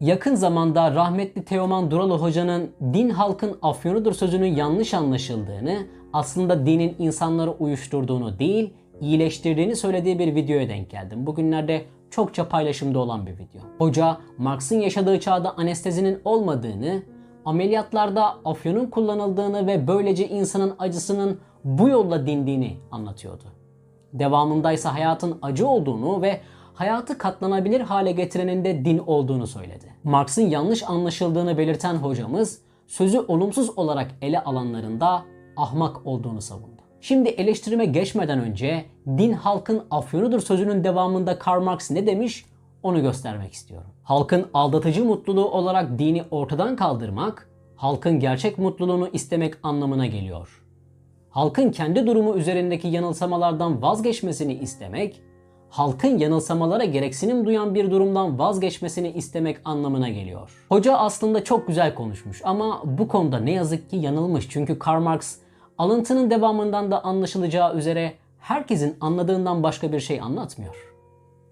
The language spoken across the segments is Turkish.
yakın zamanda rahmetli Teoman Duralı hocanın din halkın afyonudur sözünün yanlış anlaşıldığını, aslında dinin insanları uyuşturduğunu değil, iyileştirdiğini söylediği bir videoya denk geldim. Bugünlerde çokça paylaşımda olan bir video. Hoca, Marx'ın yaşadığı çağda anestezinin olmadığını, ameliyatlarda afyonun kullanıldığını ve böylece insanın acısının bu yolla dindiğini anlatıyordu. Devamındaysa hayatın acı olduğunu ve hayatı katlanabilir hale getirenin de din olduğunu söyledi. Marx'ın yanlış anlaşıldığını belirten hocamız sözü olumsuz olarak ele alanlarında ahmak olduğunu savundu. Şimdi eleştirime geçmeden önce din halkın afyonudur sözünün devamında Karl Marx ne demiş onu göstermek istiyorum. Halkın aldatıcı mutluluğu olarak dini ortadan kaldırmak, halkın gerçek mutluluğunu istemek anlamına geliyor. Halkın kendi durumu üzerindeki yanılsamalardan vazgeçmesini istemek, halkın yanılsamalara gereksinim duyan bir durumdan vazgeçmesini istemek anlamına geliyor. Hoca aslında çok güzel konuşmuş ama bu konuda ne yazık ki yanılmış. Çünkü Karl Marx alıntının devamından da anlaşılacağı üzere herkesin anladığından başka bir şey anlatmıyor.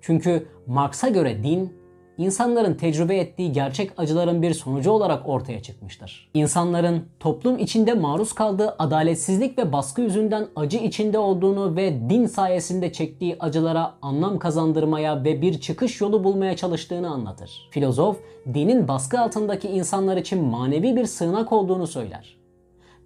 Çünkü Marx'a göre din, insanların tecrübe ettiği gerçek acıların bir sonucu olarak ortaya çıkmıştır. İnsanların toplum içinde maruz kaldığı adaletsizlik ve baskı yüzünden acı içinde olduğunu ve din sayesinde çektiği acılara anlam kazandırmaya ve bir çıkış yolu bulmaya çalıştığını anlatır. Filozof, dinin baskı altındaki insanlar için manevi bir sığınak olduğunu söyler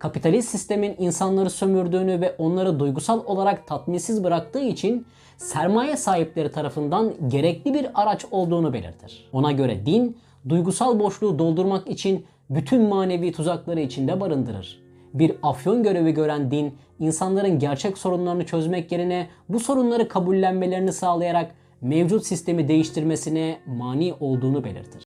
kapitalist sistemin insanları sömürdüğünü ve onları duygusal olarak tatminsiz bıraktığı için sermaye sahipleri tarafından gerekli bir araç olduğunu belirtir. Ona göre din, duygusal boşluğu doldurmak için bütün manevi tuzakları içinde barındırır. Bir afyon görevi gören din, insanların gerçek sorunlarını çözmek yerine bu sorunları kabullenmelerini sağlayarak mevcut sistemi değiştirmesine mani olduğunu belirtir.